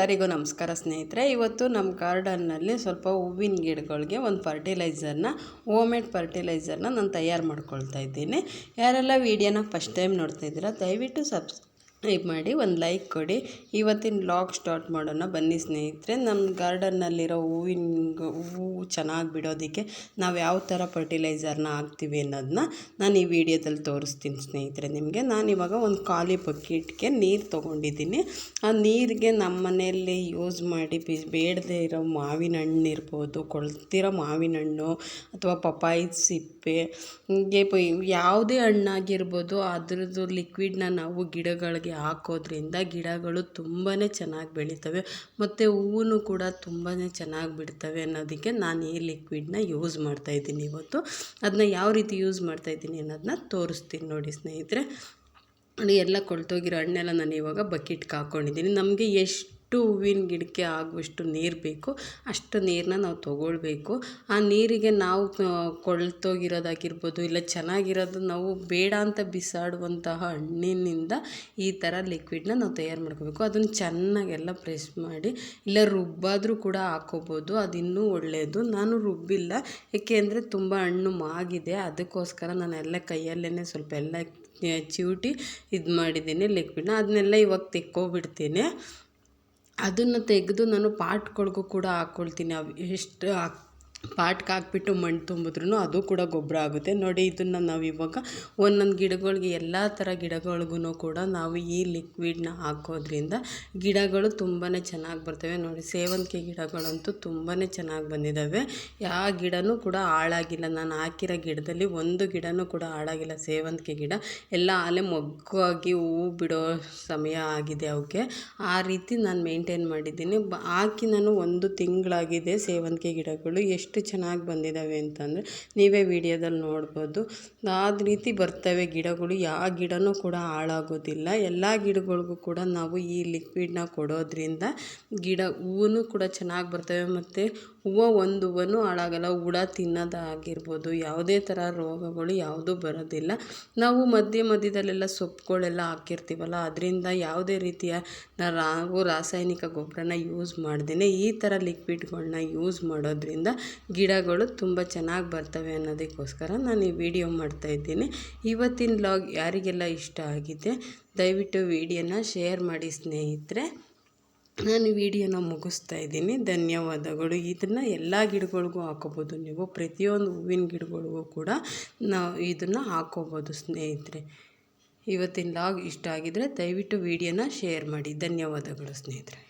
ಎಲ್ಲರಿಗೂ ನಮಸ್ಕಾರ ಸ್ನೇಹಿತರೆ. ಇವತ್ತು ನಮ್ಮ ಗಾರ್ಡನ್ನಲ್ಲಿ ಸ್ವಲ್ಪ ಹೂವಿನ ಗಿಡಗಳಿಗೆ ಒಂದು ಫರ್ಟಿಲೈಸರ್ನ ಹೋಮೇಡ್ ಫರ್ಟಿಲೈಸರ್ನ ನಾನು ತಯಾರು ಮಾಡ್ಕೊಳ್ತಾ ಇದ್ದೀನಿ. ಯಾರೆಲ್ಲ ವೀಡಿಯೋನ ಫಸ್ಟ್ ಟೈಮ್ ನೋಡ್ತಾ ಇದ್ದೀರಾ, ದಯವಿಟ್ಟು ಸಬ್ಸ್ ಲೈಕ್ ಮಾಡಿ ಒಂದು ಲೈಕ್ ಕೊಡಿ. ಇವತ್ತಿನ ಬ್ಲಾಗ್ ಸ್ಟಾರ್ಟ್ ಮಾಡೋಣ. ಬನ್ನಿ ಸ್ನೇಹಿತರೆ. ನಮ್ಮ ಗಾರ್ಡನ್ನಲ್ಲಿರೋ ಹೂವಿನ ಹೂವು ಚೆನ್ನಾಗಿ ಬಿಡೋದಕ್ಕೆ ನಾವು ಯಾವ ಥರ ಫರ್ಟಿಲೈಸರ್ನ ಹಾಕ್ತೀವಿ ಅನ್ನೋದನ್ನ ನಾನು ಈ ವಿಡಿಯೋದಲ್ಲಿ ತೋರಿಸ್ತೀನಿ ಸ್ನೇಹಿತರೆ ನಿಮಗೆ. ನಾನು ಇವಾಗ ಒಂದು ಖಾಲಿ ಬಕೆಟ್ಗೆ ನೀರು ತೊಗೊಂಡಿದ್ದೀನಿ. ಆ ನೀರಿಗೆ ನಮ್ಮ ಮನೆಯಲ್ಲಿ ಯೂಸ್ ಮಾಡಿ ಬಿ ಬೇಡದೇ ಇರೋ ಮಾವಿನ ಹಣ್ಣು ಇರ್ಬೋದು, ಕೊಳ್ತಿರೋ ಮಾವಿನ ಹಣ್ಣು ಅಥವಾ ಪಪಾಯಿ ಸಿಪ್ಪೆ, ಹೀಗೆ ಯಾವುದೇ ಹಣ್ಣಾಗಿರ್ಬೋದು, ಅದ್ರದ್ದು ಲಿಕ್ವಿಡ್ನ ನಾವು ಗಿಡಗಳಿಗೆ ಹಾಕೋದ್ರಿಂದ ಗಿಡಗಳು ತುಂಬಾ ಚೆನ್ನಾಗಿ ಬೆಳಿತವೆ ಮತ್ತು ಹೂವು ಕೂಡ ತುಂಬಾ ಚೆನ್ನಾಗಿ ಬಿಡ್ತವೆ ಅನ್ನೋದಕ್ಕೆ ನಾನು ಈ ಲಿಕ್ವಿಡ್ನ ಯೂಸ್ ಮಾಡ್ತಾಯಿದ್ದೀನಿ ಇವತ್ತು. ಅದನ್ನ ಯಾವ ರೀತಿ ಯೂಸ್ ಮಾಡ್ತಾಯಿದ್ದೀನಿ ಅನ್ನೋದನ್ನ ತೋರಿಸ್ತೀನಿ ನೋಡಿ ಸ್ನೇಹಿತರೆ. ಎಲ್ಲ ಕೊಳ್ತೋಗಿರೋ ಹಣ್ಣೆಲ್ಲ ನಾನು ಇವಾಗ ಬಕೆಟ್ಗೆ ಹಾಕ್ಕೊಂಡಿದ್ದೀನಿ ನಮಗೆ ಎಷ್ಟು ಹೂವಿನ ಗಿಡಕ್ಕೆ ಆಗುವಷ್ಟು ನೀರು ಬೇಕು, ಅಷ್ಟು ನೀರನ್ನ ನಾವು ತೊಗೊಳ್ಬೇಕು. ಆ ನೀರಿಗೆ ನಾವು ಕೊಳ್ತೋಗಿರೋದಾಗಿರ್ಬೋದು ಇಲ್ಲ ಚೆನ್ನಾಗಿರೋದು ನಾವು ಬೇಡ ಅಂತ ಬಿಸಾಡುವಂತಹ ಹಣ್ಣಿನಿಂದ ಈ ಥರ ಲಿಕ್ವಿಡನ್ನ ನಾವು ತಯಾರು ಮಾಡ್ಕೋಬೇಕು. ಅದನ್ನು ಚೆನ್ನಾಗೆಲ್ಲ ಪ್ರೆಸ್ ಮಾಡಿ, ಇಲ್ಲ ರುಬ್ಬಾದರೂ ಕೂಡ ಹಾಕೋಬೋದು, ಅದು ಇನ್ನೂ ಒಳ್ಳೆಯದು ನಾನು ರುಬ್ಬಿಲ್ಲ, ಏಕೆ ಅಂದರೆ ತುಂಬ ಹಣ್ಣು ಮಾಗಿದೆ, ಅದಕ್ಕೋಸ್ಕರ ನಾನು ಎಲ್ಲ ಕೈಯಲ್ಲೇ ಸ್ವಲ್ಪ ಎಲ್ಲ ಚಿವುಟಿ ಇದು ಮಾಡಿದ್ದೀನಿ ಲಿಕ್ವಿಡ್ನ. ಅದನ್ನೆಲ್ಲ ಇವಾಗ ತೆಕ್ಕೋಬಿಡ್ತೀನಿ. ಅದನ್ನು ತೆಗೆದು ನಾನು ಪಾಟ್ಗಳಿಗೂ ಕೂಡ ಹಾಕ್ಕೊಳ್ತೀನಿ. ಅವು ಎಷ್ಟು ಪಾಟ್ಗೆ ಹಾಕ್ಬಿಟ್ಟು ಮಣ್ಣು ತುಂಬಿದ್ರೂ ಅದು ಕೂಡ ಗೊಬ್ಬರ ಆಗುತ್ತೆ. ನೋಡಿ, ಇದನ್ನು ನಾವು ಇವಾಗ ಒಂದೊಂದು ಗಿಡಗಳಿಗೆ ಎಲ್ಲ ಥರ ಗಿಡಗಳಿಗೂ ಕೂಡ ನಾವು ಈ ಲಿಕ್ವಿಡ್ನ ಹಾಕೋದ್ರಿಂದ ಗಿಡಗಳು ತುಂಬಾ ಚೆನ್ನಾಗಿ ಬರ್ತವೆ. ನೋಡಿ, ಸೇವಂತಿಗೆ ಗಿಡಗಳಂತೂ ತುಂಬಾ ಚೆನ್ನಾಗಿ ಬಂದಿದ್ದಾವೆ ಯಾವ ಗಿಡನೂ ಕೂಡ ಹಾಳಾಗಿಲ್ಲ. ನಾನು ಹಾಕಿರೋ ಗಿಡದಲ್ಲಿ ಒಂದು ಗಿಡನೂ ಕೂಡ ಹಾಳಾಗಿಲ್ಲ. ಸೇವಂತಿಗೆ ಗಿಡ ಎಲ್ಲ ಅಲ್ಲೇ ಮೊಗ್ಗಾಗಿ ಹೂವು ಬಿಡೋ ಸಮಯ ಆಗಿದೆ ಅವಕ್ಕೆ ಆ ರೀತಿ ನಾನು ಮೇಂಟೈನ್ ಮಾಡಿದ್ದೀನಿ. ಹಾಕಿ ನಾನು ಒಂದು ತಿಂಗಳಾಗಿದೆ ಸೇವಂತಿಗೆ ಗಿಡಗಳು ಎಷ್ಟು ಎಷ್ಟು ಚೆನ್ನಾಗಿ ಬಂದಿದ್ದಾವೆ ಅಂತಂದರೆ ನೀವೇ ವಿಡಿಯೋದಲ್ಲಿ ನೋಡ್ಬೋದು. ಆ ರೀತಿ ಬರ್ತವೆ ಗಿಡಗಳು. ಯಾವ ಗಿಡನೂ ಕೂಡ ಹಾಳಾಗೋದಿಲ್ಲ. ಎಲ್ಲ ಗಿಡಗಳಿಗೂ ಕೂಡ ನಾವು ಈ ಲಿಕ್ವಿಡ್ನ ಕೊಡೋದ್ರಿಂದ ಗಿಡ ಹೂವು ಕೂಡ ಚೆನ್ನಾಗಿ ಬರ್ತವೆ ಮತ್ತು ಹೂವು ಒಂದು ಹೂವನೂ ಹಾಳಾಗಲ್ಲ. ಹುಳ ತಿನ್ನೋದಾಗಿರ್ಬೋದು. ಯಾವುದೇ ಥರ ರೋಗಗಳು ಯಾವುದೂ ಬರೋದಿಲ್ಲ. ನಾವು ಮಧ್ಯ ಮಧ್ಯದಲ್ಲೆಲ್ಲ ಸೊಪ್ಪುಗಳೆಲ್ಲ ಹಾಕಿರ್ತೀವಲ್ಲ, ಅದರಿಂದ ಯಾವುದೇ ರೀತಿಯ ನಾವು ರಾಸಾಯನಿಕ ಗೊಬ್ಬರನ ಯೂಸ್ ಮಾಡ್ದೇ ಈ ಥರ ಲಿಕ್ವಿಡ್ಗಳನ್ನ ಯೂಸ್ ಮಾಡೋದ್ರಿಂದ ಗಿಡಗಳು ತುಂಬ ಚೆನ್ನಾಗಿ ಬರ್ತವೆ ಅನ್ನೋದಕ್ಕೋಸ್ಕರ ನಾನು ಈ ವಿಡಿಯೋ ಮಾಡ್ತಾಯಿದ್ದೀನಿ ಇವತ್ತಿನ ಲಾಗ್ ಯಾರಿಗೆಲ್ಲ ಇಷ್ಟ ಆಗಿದೆ, ದಯವಿಟ್ಟು ವಿಡಿಯೋನ ಶೇರ್ ಮಾಡಿ ಸ್ನೇಹಿತರೆ. ನಾನು ವಿಡಿಯೋನ ಮುಗಿಸ್ತಾ ಇದ್ದೀನಿ. ಧನ್ಯವಾದಗಳು. ಇದನ್ನು ಎಲ್ಲ ಗಿಡಗಳಿಗೂ ಹಾಕೋಬೋದು ನೀವು. ಪ್ರತಿಯೊಂದು ಹೂವಿನ ಗಿಡಗಳಿಗೂ ಕೂಡ ನಾವು ಇದನ್ನು ಹಾಕೋಬೋದು ಸ್ನೇಹಿತರೆ. ಇವತ್ತಿನ ಲಾಗ್ ಇಷ್ಟ ಆಗಿದ್ದರೆ ದಯವಿಟ್ಟು ವಿಡಿಯೋನ ಶೇರ್ ಮಾಡಿ. ಧನ್ಯವಾದಗಳು ಸ್ನೇಹಿತರೆ.